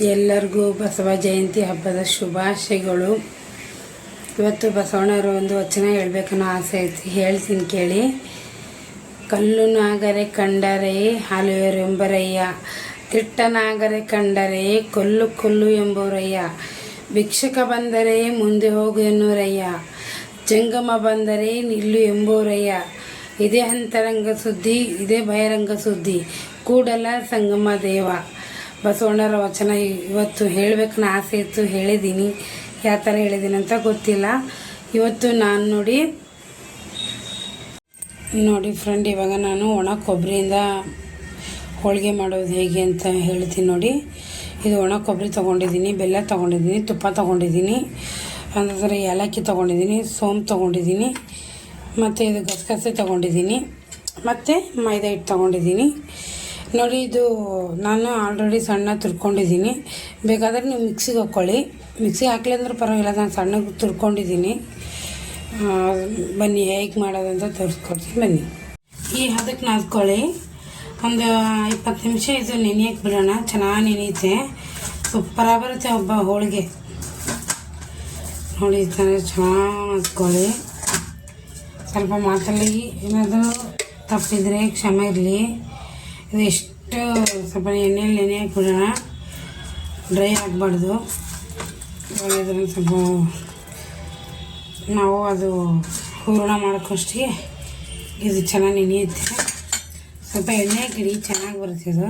ಎಲ್ಲರಿಗೂ ಬಸವ ಜಯಂತಿ ಹಬ್ಬದ ಶುಭಾಶಯಗಳು. ಇವತ್ತು ಬಸವಣ್ಣವರು ಒಂದು ವಚನ ಹೇಳಬೇಕನ್ನೋ ಆಸೆ ಐತಿ. ಹೇಳ್ತೀನಿ ಕೇಳಿ. ಕಲ್ಲು ನಾಗರೆ ಕಂಡರೆ ಎಂಬರಯ್ಯ. ತಿಟ್ಟನಾಗರೆ ಕಂಡರೆ ಕೊಲ್ಲು ಕೊಲ್ಲು ಎಂಬುವರಯ್ಯ ಭಿಕ್ಷಕ ಬಂದರೆ ಮುಂದೆ ಹೋಗು ಎನ್ನುವರಯ್ಯ ಜಂಗಮ ಬಂದರೆ ನಿಲ್ಲು ಎಂಬುವರಯ್ಯ ಇದೇ ಅಂತರಂಗ ಸುದ್ದಿ, ಇದೇ ಬಹಿರಂಗ ಸುದ್ದಿ. ಕೂಡಲ ಸಂಗಮ ದೇವ. ಬಸವಣ್ಣರ ವಚನ ಇವತ್ತು ಹೇಳಬೇಕನ್ನ ಆಸೆ ಇತ್ತು ಹೇಳಿದ್ದೀನಿ ಯಾವ ಥರ ಹೇಳಿದ್ದೀನಿ ಅಂತ ಗೊತ್ತಿಲ್ಲ. ಇವತ್ತು ನಾನು ನೋಡಿ ನೋಡಿ ಫ್ರೆಂಡ್ ಇವಾಗ ನಾನು ಒಣ ಕೊಬ್ಬರಿಯಿಂದ ಹೋಳಿಗೆ ಮಾಡೋದು ಹೇಗೆ ಅಂತ ಹೇಳ್ತೀನಿ ನೋಡಿ. ಇದು ಒಣ ಕೊಬ್ಬರಿ ತೊಗೊಂಡಿದ್ದೀನಿ, ಬೆಲ್ಲ ತೊಗೊಂಡಿದ್ದೀನಿ, ತುಪ್ಪ ತೊಗೊಂಡಿದ್ದೀನಿ ಅಂದರೆ ಏಲಕ್ಕಿ ತೊಗೊಂಡಿದ್ದೀನಿ, ಸೋಂಪು ತೊಗೊಂಡಿದ್ದೀನಿ, ಮತ್ತು ಇದು ಗಸಗಸೆ ತೊಗೊಂಡಿದ್ದೀನಿ, ಮತ್ತು ಮೈದಾ ಹಿಟ್ಟು ತೊಗೊಂಡಿದ್ದೀನಿ. ನೋಡಿ, ಇದು ನಾನು ಆಲ್ರೆಡಿ ಸಣ್ಣ ತುರ್ಕೊಂಡಿದ್ದೀನಿ. ಬೇಕಾದರೆ ನೀವು ಮಿಕ್ಸಿಗೆ ಹಾಕ್ಕೊಳ್ಳಿ ಮಿಕ್ಸಿಗೆ ಹಾಕ್ಲಿ ಅಂದ್ರೆ ಪರವಾಗಿಲ್ಲ, ನಾನು ಸಣ್ಣಗೆ ತುರ್ಕೊಂಡಿದ್ದೀನಿ. ಬನ್ನಿ, ಹೇಗೆ ಮಾಡೋದಂತ ತೋರಿಸ್ಕೊಡ್ತೀನಿ. ಬನ್ನಿ. ಈ ಹದಕ್ಕೆ ನಾದ್ಕೊಳ್ಳಿ. ಒಂದು ಇಪ್ಪತ್ತು ನಿಮಿಷ ಇದು ನೆನೆಯಕ್ಕೆ ಬಿಡೋಣ. ಚೆನ್ನಾಗಿ ನೆನೆಯುತ್ತೆ. ಸೂಪರ ಬರುತ್ತೆ ಒಬ್ಬ ಹೋಳಿಗೆ. ನೋಡಿ ಚೆನ್ನಾಗಿ ಚೆನ್ನಾಗಿ ಸ್ವಲ್ಪ ಮಾತಲ್ಲಿ ಏನಾದರೂ ತಪ್ಪಿದರೆ ಕ್ಷಮೆ ಇರಲಿ. ಇದು ಎಷ್ಟು ಸ್ವಲ್ಪ ಎಣ್ಣೆಯಲ್ಲಿ ನೆನೆ ಹಾಕ್ಬಿಡೋಣ. ಡ್ರೈ ಆಗಬಾರ್ದು. ಇವಾಗ ಸ್ವಲ್ಪ ನಾವು ಅದು ಹೂರಣ ಮಾಡೋಕ್ಕಷ್ಟಿಗೆ ಇದು ಚೆನ್ನಾಗಿ ನೆನೆಯುತ್ತೆ. ಸ್ವಲ್ಪ ಎಣ್ಣೆ ಹಾಕಿಡಿ, ಚೆನ್ನಾಗಿ ಬರುತ್ತೆ ಅದು.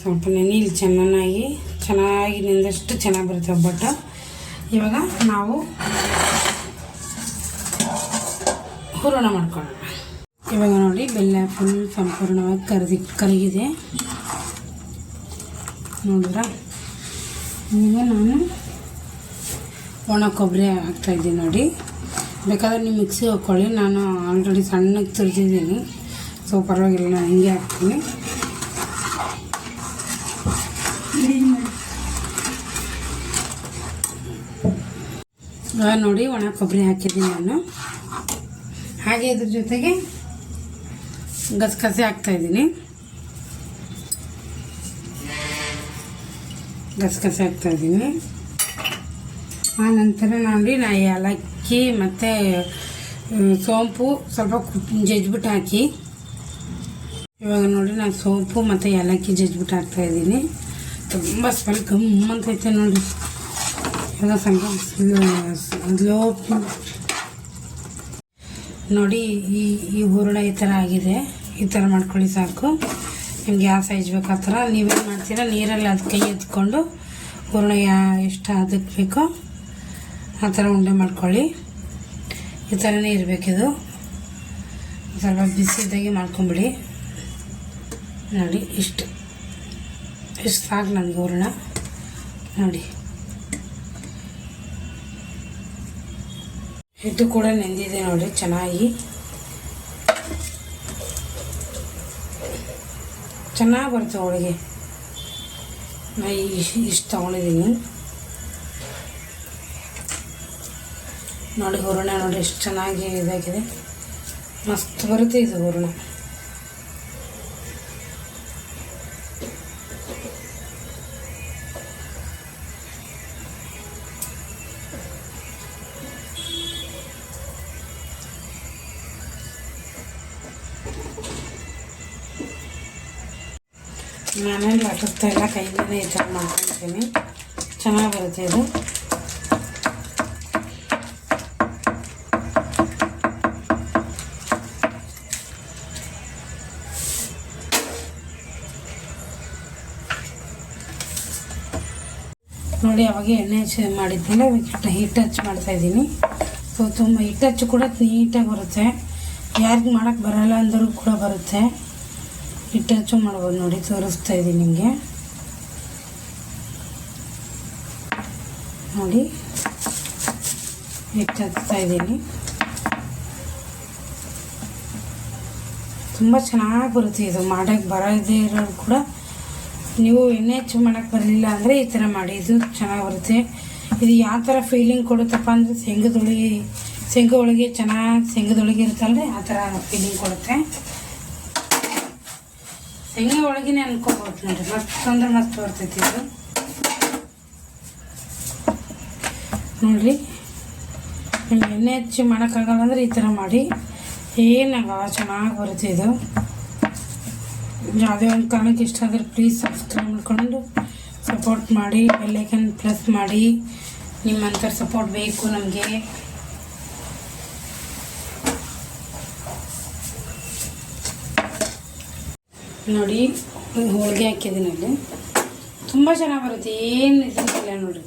ಸ್ವಲ್ಪ ನೆನೆಯಲ್ಲಿ ಚೆನ್ನಾಗಿ ಚೆನ್ನಾಗಿ ನೆಂದಷ್ಟು ಚೆನ್ನಾಗಿ ಬರುತ್ತೆ ಒಬ್ಬಟ್ಟು ಇವಾಗ ನಾವು ಹೂರಣ ಮಾಡ್ಕೊಳ್ಳೋಣ. ಇವಾಗ ನೋಡಿ ಬೆಲ್ಲ ಫುಲ್ ಸಂಪೂರ್ಣವಾಗಿ ಕರಗಿ ಕರಗಿದೆ ನೋಡಿದ್ರ? ಈಗ ನಾನು ಒಣ ಕೊಬ್ಬರಿ ಹಾಕ್ತಾಯಿದ್ದೀನಿ ನೋಡಿ. ಬೇಕಾದ್ರೆ ನೀವು ಮಿಕ್ಸಿ ಹಾಕ್ಕೊಳ್ಳಿ ನಾನು ಆಲ್ರೆಡಿ ಸಣ್ಣಗೆ ತುರಿದಿದ್ದೀನಿ. ಸೊ ಪರವಾಗಿಲ್ಲ ನಾನು ಹಿಂಗೆ ಹಾಕ್ತೀನಿ. ನೋಡಿ ಒಣ ಕೊಬ್ಬರಿ ಹಾಕಿದ್ದೀನಿ ನಾನು. ಹಾಗೆ ಇದ್ರ ಜೊತೆಗೆ ಗಸಗಸೆ ಹಾಕ್ತಾಯಿದ್ದೀನಿ ಗಸಗಸೆ ಹಾಕ್ತಾಯಿದ್ದೀನಿ ಆ ನಂತರ ನೋಡಿ ನಾ ಏಲಕ್ಕಿ ಮತ್ತು ಸೋಂಪು ಸ್ವಲ್ಪ ಜಜ್ಬಿಟ್ಟು ಹಾಕಿ. ಇವಾಗ ನೋಡಿ ನಾನು ಸೋಂಪು ಮತ್ತು ಏಲಕ್ಕಿ ಜಜ್ಬಿಟ್ಟು ಹಾಕ್ತಾಯಿದ್ದೀನಿ ತುಂಬ ಸ್ಮೆಲ್ ಗಮ್ಮಂತೈತೆ ನೋಡಿ. ಇವಾಗ ಸ್ವಲ್ಪ ನೋಡಿ ಈ ಈ ಹೂರಣ ಈ ಥರ ಆಗಿದೆ. ಈ ಥರ ಮಾಡ್ಕೊಳ್ಳಿ ಸಾಕು. ನಿಮ್ಗೆ ಯಾವ ಸೈಜ್ ಬೇಕು ಆ ಥರ. ನೀವೇನು ಮಾಡ್ತೀರಾ? ನೀರಲ್ಲಿ ಅದು ಕೈ ಎತ್ಕೊಂಡು ಹೂರ್ಣ ಯಾ ಎಷ್ಟು ಅದಕ್ಕೆ ಬೇಕೋ ಆ ಥರ ಉಂಡೆ ಮಾಡ್ಕೊಳ್ಳಿ. ಈ ಥರನೇ ಇರಬೇಕಿದು. ಸ್ವಲ್ಪ ಬಿಸಿ ಇದ್ದಾಗೆ ಮಾಡ್ಕೊಂಬಿಡಿ. ನೋಡಿ, ಇಷ್ಟು. ಇಷ್ಟು ಸಾಕು ನನಗೆ ಹೂರ್ಣ. ನೋಡಿ. ಇದು ಕೂಡ ನೆಂದಿದೆ ನೋಡಿ, ಚೆನ್ನಾಗಿ. ಚೆನ್ನಾಗಿ ಬರುತ್ತೆ ಹೋಳಿಗೆ ನಾ ಇಷ್ಟು ಇಷ್ಟು ತೊಗೊಂಡಿದ್ದೀನಿ ನೋಡಿ, ಹೂರಣ ನೋಡಿ ಎಷ್ಟು ಚೆನ್ನಾಗಿ ಇದಾಗಿದೆ. ಮಸ್ತ್ ಬರುತ್ತೆ ಇದು ಹೂರಣ. ನಾನೇನು ಲಟಕ್ತಾ ಇಲ್ಲ ಕೈಯಿಂದ ಈ ಥರ ಮಾಡ್ಕೊಳ್ತೀನಿ ಚೆನ್ನಾಗಿ ಬರುತ್ತೆ ಇದು. ನೋಡಿ, ಅವಾಗ ಎಣ್ಣೆ ಹಚ್ಚ ಮಾಡಿದ್ದೀನಿ ಹಿಟ್ಟ ಹಿಟ್ಟು ಹಚ್ಚಿ ಮಾಡ್ತಾಯಿದ್ದೀನಿ ಸೊ, ತುಂಬ ಹಿಟ್ಟು ಹಚ್ಚು ಕೂಡ ನೀಟಾಗಿ ಬರುತ್ತೆ. ಯಾರಿಗೂ ಮಾಡೋಕ್ಕೆ ಬರಲ್ಲ ಅಂದರೂ ಕೂಡ ಬರುತ್ತೆ. ಹಚ್ಚು ಮಾಡ್ಬೋದು ನೋಡಿ, ತೋರಿಸ್ತಾ ಇದ್ದೀನಿ ನಿಮಗೆ. ನೋಡಿ ಹಿಟ್ಟು ಇದ್ದೀನಿ ತುಂಬ ಚೆನ್ನಾಗಿ ಬರುತ್ತೆ ಇದು ಮಾಡೋಕ್ಕೆ ಬರೋದೇ ಇರೋರು ಕೂಡ. ನೀವು ಎಣ್ಣೆ ಹೆಚ್ಚು ಮಾಡೋಕ್ಕೆ ಬರಲಿಲ್ಲ ಅಂದರೆ ಈ ಥರ ಮಾಡಿ, ಇದು ಚೆನ್ನಾಗಿ ಬರುತ್ತೆ. ಇದು ಯಾವ ಥರ ಫೀಲಿಂಗ್ ಕೊಡುತ್ತಪ್ಪ ಅಂದರೆ ಶೇಂಗದೊಳಗೆ ಶೇಂಗ ಒಳಗೆ ಚೆನ್ನಾಗಿ ಶೇಂಗದೊಳಗೆ ಇರುತ್ತಲ್ರಿ, ಆ ಥರ ಫೀಲಿಂಗ್ ಕೊಡುತ್ತೆ. ಶೇಂಗಾ ಒಳಗಿನೇ ಅನ್ಕೋಬೋದು ನೋಡ್ರಿ. ಮತ್ತೆ ಅಂದ್ರೆ ಮತ್ತೆ ಬರ್ತೈತಿ ಇದು. ನೋಡ್ರಿ. ಎಣ್ಣೆ ಹಚ್ಚಿ ಮಾಡೋಕ್ಕಾಗಲ್ಲ ಅಂದ್ರೆ ಈ ಥರ ಮಾಡಿ. ಏನಾಗಲ್ಲ ಚೆನ್ನಾಗಿ ಬರುತ್ತೆ ಇದು. ಯಾವುದೇ ಒಂದು ಕಾರಣಕ್ಕೆ ಇಷ್ಟ ಆದರೆ ಪ್ಲೀಸ್ ಸಬ್ಸ್ಕ್ರೈಬ್ ಮಾಡ್ಕೊಂಡು ಸಪೋರ್ಟ್ ಮಾಡಿ ಬೆಲ್ಲೈಕನ್ ಪ್ಲಸ್ ಮಾಡಿ. ನಿಮ್ಮಂಥ ಸಪೋರ್ಟ್ ಬೇಕು ನಮಗೆ. ನೋಡಿ ಹೋಳಿಗೆ ಹಾಕಿದ್ದೀನಿ ಅಲ್ಲಿ. ತುಂಬ ಚೆನ್ನಾಗಿ ಬರುತ್ತೆ. ಏನು ಇದಿಲ್ಲ ನೋಡಿರಿ.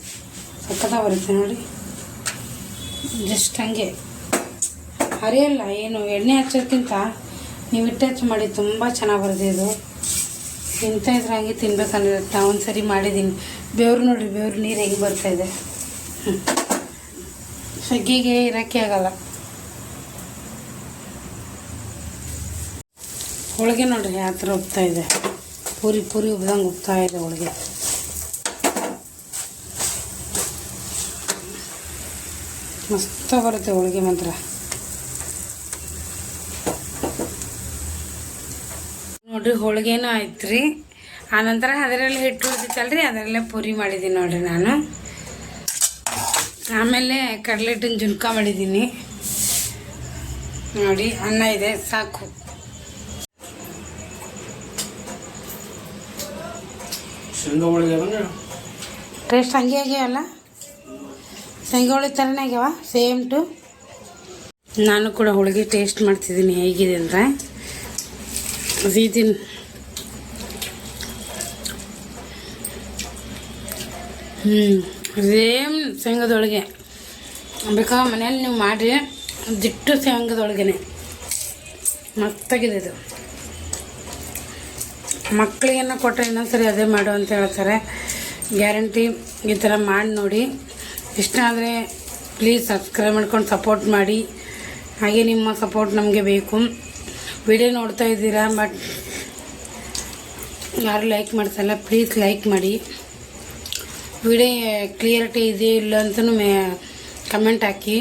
ಸಖತ್ತಾಗಿ ಬರುತ್ತೆ ನೋಡಿ. ಜಸ್ಟ್ ಹಂಗೆ. ಹರಿಯಲ್ಲ, ಏನು, ಎಣ್ಣೆ ಹಚ್ಚೋದಕ್ಕಿಂತ ನೀವು ಹಿಟ್ಟು ಹಚ್ಚಿ ಮಾಡಿ ತುಂಬ ಚೆನ್ನಾಗಿ ಬರುತ್ತೆ ಇದು. ಎಂತ ಇದ್ರೆ ಹಂಗೆ ತಿನ್ಬೇಕನ್ನಿರುತ್ತೆ ಒಂದು ಸರಿ ಮಾಡಿದ್ದೀನಿ ಬೆವ್ರು ನೋಡಿರಿ, ಬೆವ್ರು ನೀರು ಹೆಂಗೆ ಬರ್ತಾಯಿದೆ ಸಗ್ಗಿಗೆ ಇರೋಕ್ಕೆ ಆಗಲ್ಲ. ಹೋಳಿಗೆ ನೋಡ್ರಿ, ಯಾವ ಥರ ಉಬ್ತಾ ಇದೆ. ಪೂರಿ ಪೂರಿ ಉಬ್ದಂಗೆ ಉಬ್ತಾ ಇದೆ ಹೋಳಿಗೆ. ಮಸ್ತ ಬರುತ್ತೆ ಹೋಳಿಗೆ ಮಾತ್ರ. ನೋಡ್ರಿ, ಹೋಳಿಗೆನೂ ಆಯ್ತು ರೀ ಆನಂತರ ಅದರಲ್ಲಿ ಹಿಟ್ಟು ಉಳಿದಿತ್ತಲ್ರಿ, ಅದರಲ್ಲೇ ಪೂರಿ ಮಾಡಿದ್ದೀನಿ ನೋಡ್ರಿ ನಾನು. ಆಮೇಲೆ ಕಡಲೆ ಹಿಟ್ಟಿನ ಜುನ್ಕ ಮಾಡಿದ್ದೀನಿ. ನೋಡಿ, ಅನ್ನ ಇದೆ, ಸಾಕು. ಶೇಂಗಾ ಹೋಳಿಗೆ ಟೇಸ್ಟ್ ಹಂಗೆ ಆಗ್ಯಾವಲ್ಲ? ಶೇಂಗಾ ಹೋಳಿಗೆ ಥರನೇ ಆಗ್ಯಾವ ಸೇಮ್ ಟು ನಾನು ಕೂಡ ಹೋಳಿಗೆ ಟೇಸ್ಟ್ ಮಾಡ್ತಿದ್ದೀನಿ, ಹೇಗಿದೆ ಅಂದರೆ. ಇದೀನಿ ಹ್ಞೂ ಸೇಮ್ ಶೇಂಗದೊಳಗೆ. ಬೇಕಾ ಮನೇಲಿ ನೀವು ಮಾಡಿ ದಿಟ್ಟು ಶೇಂಗದೊಳಗೆ ಮಸ್ತಾಗಿದೆ ಇದು. ಮಕ್ಕಳಿಗೇನೋ ಕೊಟ್ಟರೆ ಇನ್ನೊಂದ್ಸರಿ ಅದೇ ಮಾಡು ಅಂತ ಹೇಳ್ತಾರೆ. ಗ್ಯಾರಂಟಿ ಈ ಥರ ಮಾಡಿ ನೋಡಿ. ಇಷ್ಟ ಆದರೆ ಪ್ಲೀಸ್ ಸಬ್ಸ್ಕ್ರೈಬ್ ಮಾಡ್ಕೊಂಡು ಸಪೋರ್ಟ್ ಮಾಡಿ. ಹಾಗೆ ನಿಮ್ಮ ಸಪೋರ್ಟ್ ನಮಗೆ ಬೇಕು. ವಿಡಿಯೋ ನೋಡ್ತಾ ಇದ್ದೀರಾ ಬಟ್ ಯಾರು ಲೈಕ್ ಮಾಡ್ತಾಯಿಲ್ಲ ಪ್ಲೀಸ್ ಲೈಕ್ ಮಾಡಿ. ವಿಡಿಯೋ ಕ್ಲಿಯರಿಟಿ ಇದೆಯೋ ಇಲ್ಲ ಅಂತಲೂ ಮೇ ಕಮೆಂಟ್ ಹಾಕಿ.